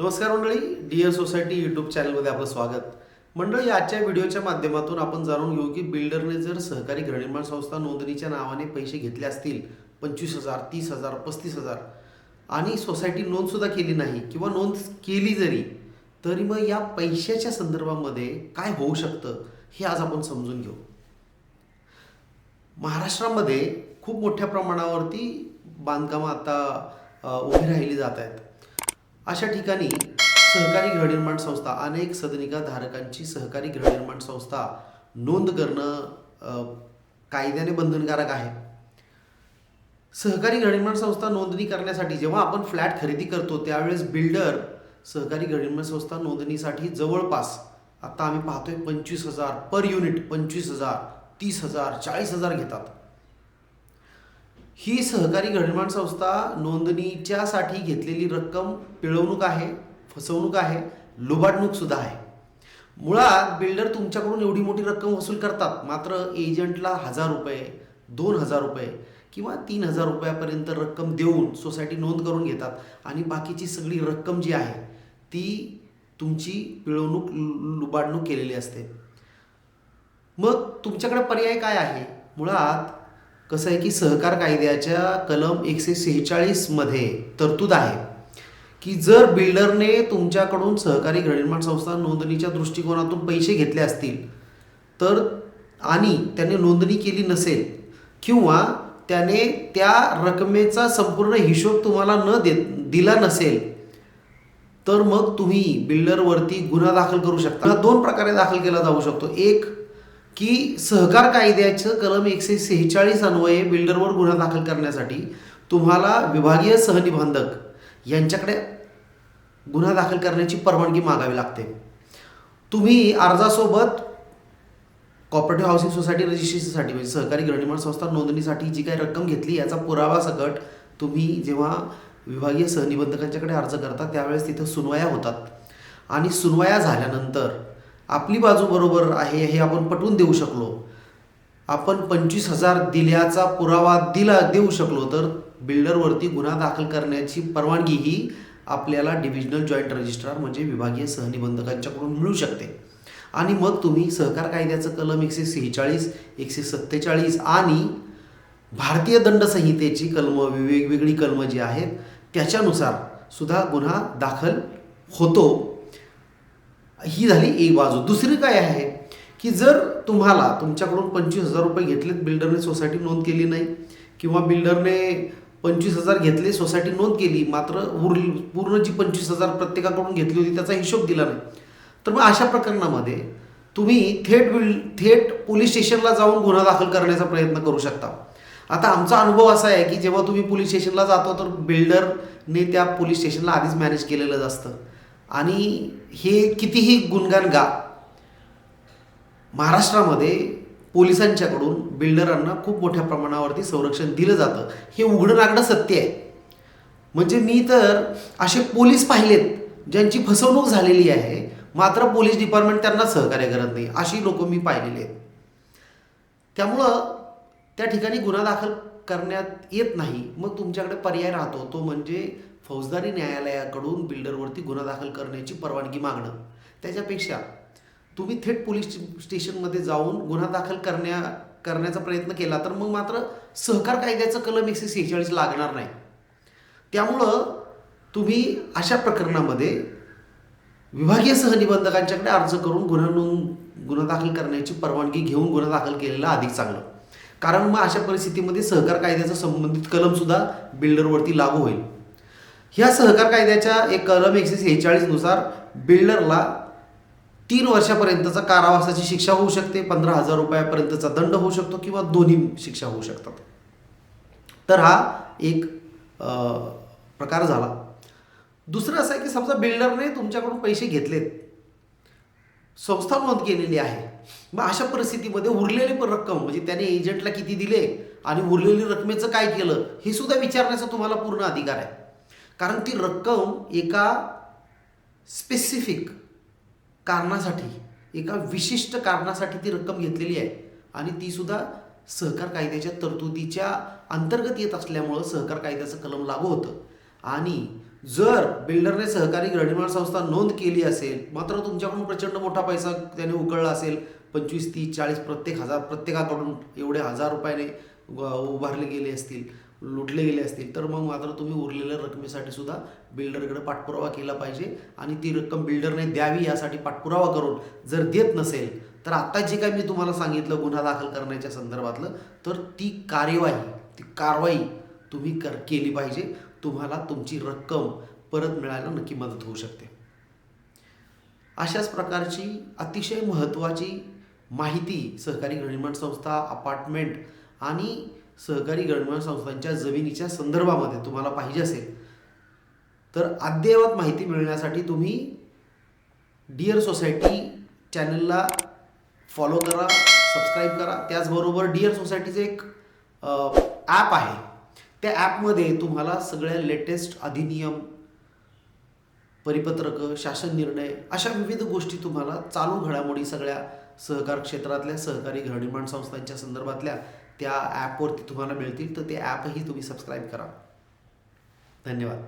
नमस्कार मंडळी D A society YouTube चॅनलमध्ये आपलं स्वागत. मंडळी आजच्या व्हिडिओच्या माध्यमातून आपण जाणून घेऊ की बिल्डरने जर सहकारी गृहनिर्माण संस्था नोंदणीच्या नावाने पैसे घेतले असतील पंचवीस हजार तीस हजार पस्तीस हजार आणि सोसायटी नोंदसुद्धा केली नाही किंवा नोंद केली जरी तरी मग या पैशाच्या संदर्भामध्ये काय होऊ शकतं हे आज आपण समजून घेऊ. महाराष्ट्रामध्ये खूप मोठ्या प्रमाणावरती बांधकामं आता उभी राहिली जात आहेत. अशा ठिकाणी सहकारी गृहनिर्माण संस्था अनेक सदनिका धारकांची सहकारी गृहनिर्माण संस्था नोंद करणं कायद्याने बंधनकारक आहे. सहकारी गृहनिर्माण संस्था नोंदणी करण्यासाठी जेव्हा आपण फ्लॅट खरेदी करतो त्यावेळेस बिल्डर सहकारी गृहनिर्माण संस्था नोंदणीसाठी जवळपास आता आम्ही पाहतोय पंचवीस हजार पर युनिट पंचवीस हजार तीस हजार चाळीस हजार घेतात. ही सहकारी गृहनिर्माण संस्था नोंदणीच्यासाठी घेतलेली रक्कम पिळवणूक आहे फसवणूक आहे लुबाडणूक सुद्धा आहे. मुळात बिल्डर तुमच्याकडून एवढी मोठी रक्कम वसूल करतात मात्र एजंटला हजार रुपये दोन हजार रुपये किंवा तीन हजार रुपयापर्यंत रक्कम देऊन सोसायटी नोंद करून घेतात आणि बाकीची सगळी रक्कम जी आहे ती तुमची पिळवणूक लु- लुबाडणूक केलेली असते. मग तुमच्याकडे पर्याय काय आहे? मुळात कसं आहे की सहकार कायद्याच्या कलम एकशे सेहेचाळीसमध्ये तरतूद आहे की जर बिल्डरने तुमच्याकडून सहकारी गृहनिर्माण संस्था नोंदणीच्या दृष्टिकोनातून पैसे घेतले असतील तर आणि त्याने नोंदणी केली नसेल किंवा त्याने त्या रकमेचा संपूर्ण हिशोब तुम्हाला न दे दिला नसेल तर मग तुम्ही बिल्डरवरती गुन्हा दाखल करू शकता. हा दोन प्रकारे दाखल केला जाऊ शकतो. एक की सहकार कायद्याचं कलम एकशे सेहेचाळीस अन्वये बिल्डरवर गुन्हा दाखल करण्यासाठी तुम्हाला विभागीय सहनिबंधक यांच्याकडे गुन्हा दाखल करण्याची परवानगी मागावी लागते. तुम्ही अर्जासोबत कॉपरेटिव्ह हाऊसिंग सोसायटी रजिस्ट्रेशनसाठी म्हणजे सहकारी गृहनिर्माण संस्था नोंदणीसाठी जी काही रक्कम घेतली याचा पुरावा सकट तुम्ही जेव्हा विभागीय सहनिबंधकांच्याकडे अर्ज करता त्यावेळेस तिथं सुनवाया होतात. आणि सुनवाया झाल्यानंतर आपली बाजू बरोबर आहे हे आपण पटवून देऊ शकलो. आपण पंचवीस हजार दिल्याचा पुरावा दिला देऊ शकलो तर बिल्डरवरती गुन्हा दाखल करण्याची परवानगी ही आपल्याला डिव्हिजनल जॉईंट रजिस्ट्रार म्हणजे विभागीय सहनिबंधकांच्याकडून मिळू शकते. आणि मग तुम्ही सहकार कायद्याचं कलम एकशे सेहेचाळीस एकशे सत्तेचाळीस आणि भारतीय दंड संहितेची कलम वेगवेगळी कलमं जी आहेत त्याच्यानुसार सुद्धा गुन्हा दाखल होतो. ही झाली एक बाजू. दुसरी काय आहे की जर तुम्हाला तुमच्याकडून पंचवीस हजार रुपये घेतलेत बिल्डरने सोसायटी नोंद केली नाही किंवा बिल्डरने पंचवीस हजार घेतले सोसायटी नोंद केली मात्र उरली पूर्ण जी पंचवीस हजार प्रत्येकाकडून घेतली होती त्याचा हिशोब दिला नाही. तर मग अशा प्रकरणामध्ये तुम्ही थेट बिल थेट पोलीस स्टेशनला जाऊन गुन्हा दाखल करण्याचा प्रयत्न करू शकता. आता आमचा अनुभव असा आहे की जेव्हा तुम्ही पोलीस स्टेशनला जातो तर बिल्डरने त्या पोलीस स्टेशनला आधीच मॅनेज केलेलं असतं. आणि हे कितीही गुणगान गा महाराष्ट्रामध्ये पोलिसांच्याकडून बिल्डरांना खूप मोठ्या प्रमाणावरती संरक्षण दिलं जातं. हे उघडं नागडं सत्य आहे. म्हणजे मी तर असे पोलीस पाहिलेत ज्यांची फसवणूक झालेली आहे मात्र पोलीस डिपार्टमेंट त्यांना सहकार्य करत नाही अशी लोक मी पाहिलेली आहेत. त्यामुळं त्या ठिकाणी गुन्हा दाखल करण्यात येत नाही. मग तुमच्याकडे पर्याय राहतो तो म्हणजे फौजदारी न्यायालयाकडून बिल्डरवरती गुन्हा दाखल करण्याची परवानगी मागणं. त्याच्यापेक्षा तुम्ही थेट पोलीस स्टेशनमध्ये जाऊन गुन्हा दाखल करण्या करण्याचा प्रयत्न केला तर मग मात्र सहकार कायद्याचं कलम एकशे सेहेचाळीस लागणार नाही. त्यामुळं तुम्ही अशा प्रकरणामध्ये विभागीय सहनिबंधकांच्याकडे अर्ज करून गुन्हा नोंद गुन्हा दाखल करण्याची परवानगी घेऊन गुन्हा दाखल केलेला अधिक चांगलं. कारण मग अशा परिस्थितीमध्ये सहकार कायद्याचं संबंधित कलमसुद्धा बिल्डरवरती लागू होईल. ह्या सहकार कायद्याच्या एक कलम एकशे सेहेचाळीसनुसार बिल्डरला तीन वर्षापर्यंतचा कारावासाची शिक्षा होऊ शकते पंधरा हजार रुपयापर्यंतचा दंड होऊ शकतो किंवा दोन्ही शिक्षा होऊ शकतात. तर हा एक प्रकार झाला. दुसरं असं आहे की समजा बिल्डरने तुमच्याकडून पैसे घेतलेत. संस्था नोंद केलेली आहे. मग अशा परिस्थितीमध्ये उरलेली पण रक्कम म्हणजे त्याने एजंटला किती दिले आणि उरलेली रकमेचं काय केलं हे सुद्धा विचारण्याचा तुम्हाला पूर्ण अधिकार आहे. कारण ती रक्कम एका स्पेसिफिक कारणासाठी एका विशिष्ट कारणासाठी ती रक्कम घेतलेली आहे. आणि ती सुद्धा सहकार कायद्याच्या तरतुदीच्या अंतर्गत येत असल्यामुळं सहकार कायद्याचं कलम लागू होतं. आणि जर बिल्डरने सहकारी गृहनिर्माण संस्था नोंद केली असेल मात्र तुमच्याकडून प्रचंड मोठा पैसा त्याने उकळला असेल पंचवीस तीस चाळीस प्रत्येक हजार प्रत्येकाकडून एवढे हजार रुपयाने उभारले गेले असतील लुटले गेले असतील तर मग मात्र तुम्ही उरलेल्या रकमेसाठी सुद्धा बिल्डरकडे पाठपुरावा केला पाहिजे आणि ती रक्कम बिल्डरने द्यावी यासाठी पाठपुरावा करून जर देत नसेल तर आता जे काही मी तुम्हाला सांगितलं गुन्हा दाखल करण्याच्या संदर्भातलं तर ती कार्यवाही ती कारवाई तुम्ही कर केली पाहिजे. तुम्हाला तुमची रक्कम परत मिळायला नक्की मदत होऊ शकते. अशाच प्रकारची अतिशय महत्त्वाची माहिती सहकारी गृहनिर्माण संस्था अपार्टमेंट आणि सहकारी गणमान संस्थांच्या जमिनीच्या संदर्भामध्ये तुम्हाला पाहिजे असेल तर अद्ययावत माहिती मिळण्यासाठी तुम्ही डिअर सोसायटी चॅनलला फॉलो करा सबस्क्राईब करा. त्याचबरोबर डिअर सोसायटीचं एक ॲप आहे. त्या ॲपमध्ये तुम्हाला सगळ्या लेटेस्ट अधिनियम परिपत्रकं शासन निर्णय अशा विविध गोष्टी तुम्हाला चालू घडामोडी सगळ्या सहकार क्षेत्रातल्या सहकारी गृहनिर्माण संस्थांच्या संदर्भातल्या त्या ॲपवरती तुम्हाला मिळतील तर ते ॲपही तुम्ही सबस्क्राईब करा. धन्यवाद.